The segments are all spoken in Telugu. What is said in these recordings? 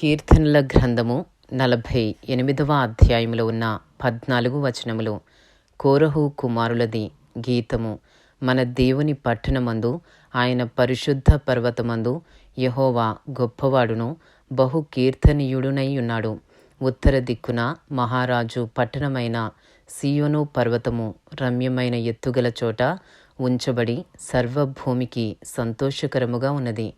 కీర్తనల గ్రంథము నలభై ఎనిమిదవ అధ్యాయములో ఉన్న పద్నాలుగు వచనములు. కోరహు కుమారులది గీతము. మన దేవుని పట్టణమందు ఆయన పరిశుద్ధ పర్వతమందు యహోవా గొప్పవాడును బహు కీర్తనీయుడునై ఉన్నాడు ఉత్తర దిక్కున మహారాజు పట్టణమైన సియోను పర్వతము రమ్యమైన ఎత్తుగల చోట ఉంచబడి సర్వభూమికి సంతోషకరముగా ఉన్నది.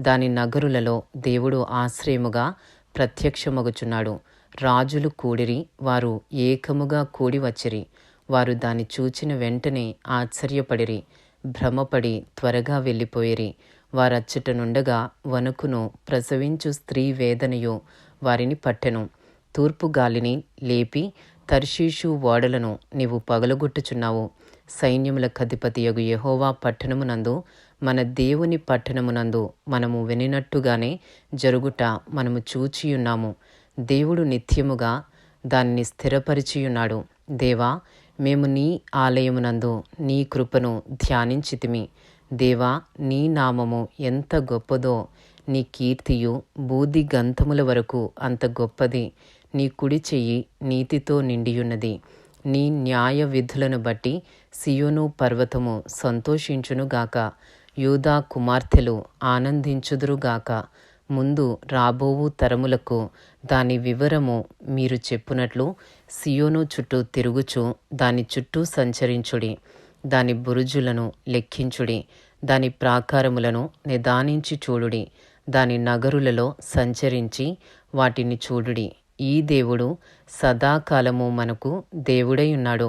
దాని నగరులలో దేవుడు ఆశ్రయముగా ప్రత్యక్షమగుచున్నాడు. రాజులు కూడిరి వారు ఏకముగా కూడి వచ్చిరి. వారు దాన్ని చూచిన వెంటనే ఆశ్చర్యపడిరి భ్రమపడి త్వరగా వెళ్ళిపోయిరి. వారచ్చట నుండగా వణుకును ప్రసవించు స్త్రీ వేదనయు వారిని పట్టెను. తూర్పు గాలిని లేపి తర్షీషు ఓడలను నీవు పగలగొట్టుచున్నావు. సైన్యములకు అధిపతియగు యహోవా పట్టణమునందు మన దేవుని పట్టణమునందు మనము వినినట్టుగానే జరుగుట మనము చూచియున్నాము. దేవుడు నిత్యముగా దాన్ని స్థిరపరిచియున్నాడు. దేవా మేము నీ ఆలయమునందు నీ కృపను ధ్యానించితిమి. దేవా నీ నామము ఎంత గొప్పదో నీ కీర్తియు బూది గంధముల వరకు అంత గొప్పది. నీ కుడి చెయ్యి నీతితో నిండియున్నది. నీ న్యాయ విధులను బట్టి సియోను పర్వతము సంతోషించునుగాక యూదా కుమార్తెలు ఆనందించుదురుగాక ముందు రాబోవు తరములకు దాని వివరము మీరు చెప్పునట్లు సియోను చుట్టూ తిరుగుచు దాని చుట్టూ సంచరించుడి. దాని బురుజులను లెక్కించుడి. దాని ప్రాకారములను నిదానించి చూడుడి. దాని నగరులలో సంచరించి వాటిని చూడుడి. ఈ దేవుడు సదాకాలము మనకు దేవుడై ఉన్నాడు.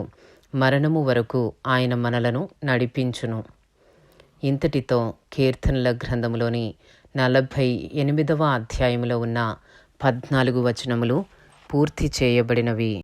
మరణము వరకు ఆయన మనలను నడిపించును. ఇంతటితో కీర్తనల గ్రంథములోని నలభై ఎనిమిదవ అధ్యాయంలో ఉన్న పద్నాలుగు వచనములు పూర్తి చేయబడినవి.